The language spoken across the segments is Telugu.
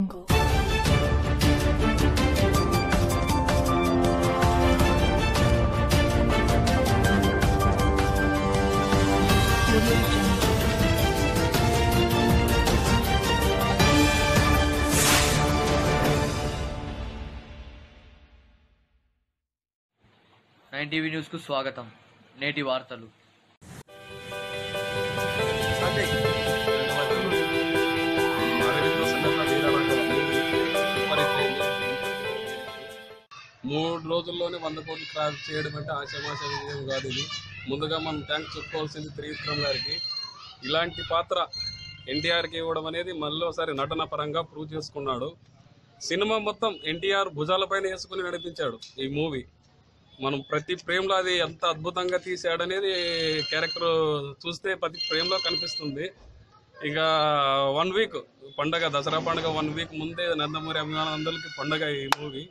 jungle. Audio jungle. Nine TV న్యూస్కు స్వాగతం నేటి వార్తలు మూడు రోజుల్లోనే వంద కోట్లు క్రాస్ చేయడం అంటే ఆశామాష విజయం కాదు ఇది. ముందుగా మనం థ్యాంక్స్ చెప్పుకోవాల్సింది త్రివిక్రమ్ గారికి. ఇలాంటి పాత్ర ఎన్టీఆర్కి ఇవ్వడం అనేది మళ్ళీ నటన పరంగా ప్రూవ్ చేసుకున్నాడు. సినిమా మొత్తం ఎన్టీఆర్ భుజాలపైన వేసుకుని నడిపించాడు ఈ మూవీ. మనం ప్రతి ఫ్రేమ్లో అది ఎంత అద్భుతంగా తీసాడనేది క్యారెక్టర్ చూస్తే ప్రతి ఫ్రేమ్లో కనిపిస్తుంది. ఇక వన్ వీక్ పండగ దసరా పండగ వన్ వీక్ ముందే నందమూరి అభిమానులందరికీ పండగ ఈ మూవీ.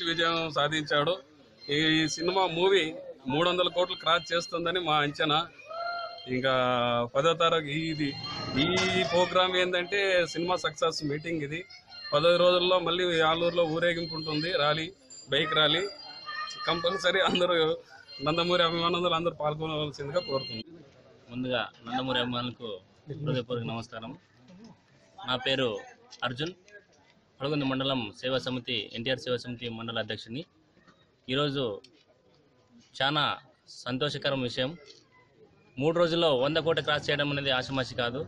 విజయం సాధించాడు. ఈ సినిమా మూవీ మూడు వందల కోట్లు క్రాస్ చేస్తుందని మా అంచనా. ఇంకా పదో తారీఖు ఇది ఈ ప్రోగ్రామ్ ఏంటంటే సినిమా సక్సెస్ మీటింగ్ ఇది. పదో రోజుల్లో మళ్ళీ ఆలూరులో ఊరేగింపు ఉంటుంది ర్యాలీ బైక్ ర్యాలీ. కంపల్సరీ అందరూ నందమూరి అభిమానులు అందరూ పాల్గొనవలసిందిగా కోరుతుంది. ముందుగా నందమూరి అభిమానులకు హృదయపూర్వక నమస్కారం. నా పేరు అర్జున్. పడగొంది మండలం సేవా సమితి ఎన్టీఆర్ సేవా సమితి మండల అధ్యక్షుడిని. ఈరోజు చాలా సంతోషకరం విషయం. మూడు రోజుల్లో వంద కోటి క్రాస్ చేయడం అనేది ఆశమాషి కాదు.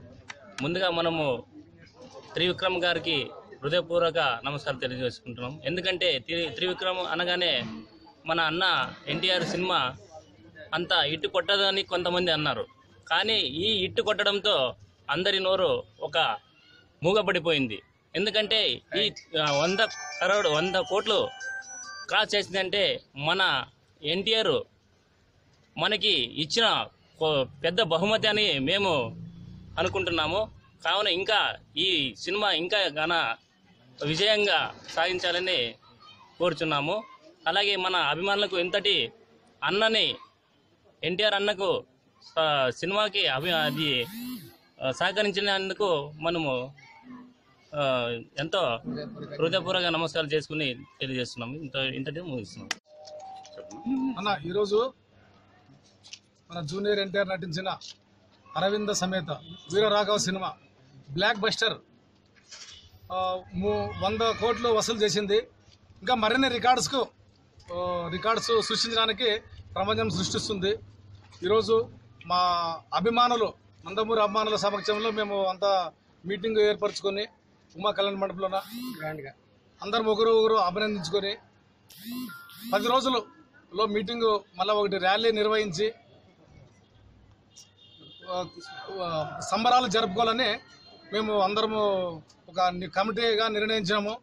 ముందుగా మనము త్రివిక్రమ్ గారికి హృదయపూర్వక నమస్కారం తెలియజేసుకుంటున్నాం. ఎందుకంటే త్రి త్రివిక్రమ్ అనగానే మన అన్న ఎన్టీఆర్ సినిమా అంత ఇట్టు కొట్టదని కొంతమంది అన్నారు. కానీ ఈ ఇట్టు కొట్టడంతో అందరి నోరు ఒక మూగపడిపోయింది ఎందుకంటే ఈ వంద కరోడ్ వంద కోట్లు క్రాస్ చేసిందంటే మన ఎన్టీఆర్ మనకి ఇచ్చిన పెద్ద బహుమతి అని మేము అనుకుంటున్నాము. కావున ఇంకా ఈ సినిమా ఇంకా ఘన విజయంగా సాగించాలని కోరుచున్నాము. అలాగే మన అభిమానులకు ఎంతటి అన్నని ఎన్టీఆర్ అన్నకు సినిమాకి అభి అది సహకరించినందుకు మనము ఎంతో హృదయపూర్వక నమస్కారాలు చేసుకుని తెలియజేస్తున్నాము ఇంత ఇంతటి ముగిస్తున్నాం అన్న ఈరోజు మన జూనియర్ ఎన్టీఆర్ నటించిన Aravinda Sametha Veeraraghava cinema blockbuster వంద కోట్లు వసూలు చేసింది. ఇంకా మరిన్ని రికార్డ్స్కు రికార్డ్స్ సృష్టించడానికి ప్రపంచం సృష్టిస్తుంది. ఈరోజు మా అభిమానులు నందమూరి అభిమానుల సమక్షంలో మేము అంతా మీటింగ్ ఏర్పరచుకొని ఉమా కళ్యాణ మండపంలోన? అందరం ఒకరు ఒకరు అభినందించుకొని పది రోజులలో మీటింగ్ మళ్ళీ ఒకటి ర్యాలీ నిర్వహించి సంబరాలు జరుపుకోవాలని మేము అందరము ఒక కమిటీగా నిర్ణయించాము.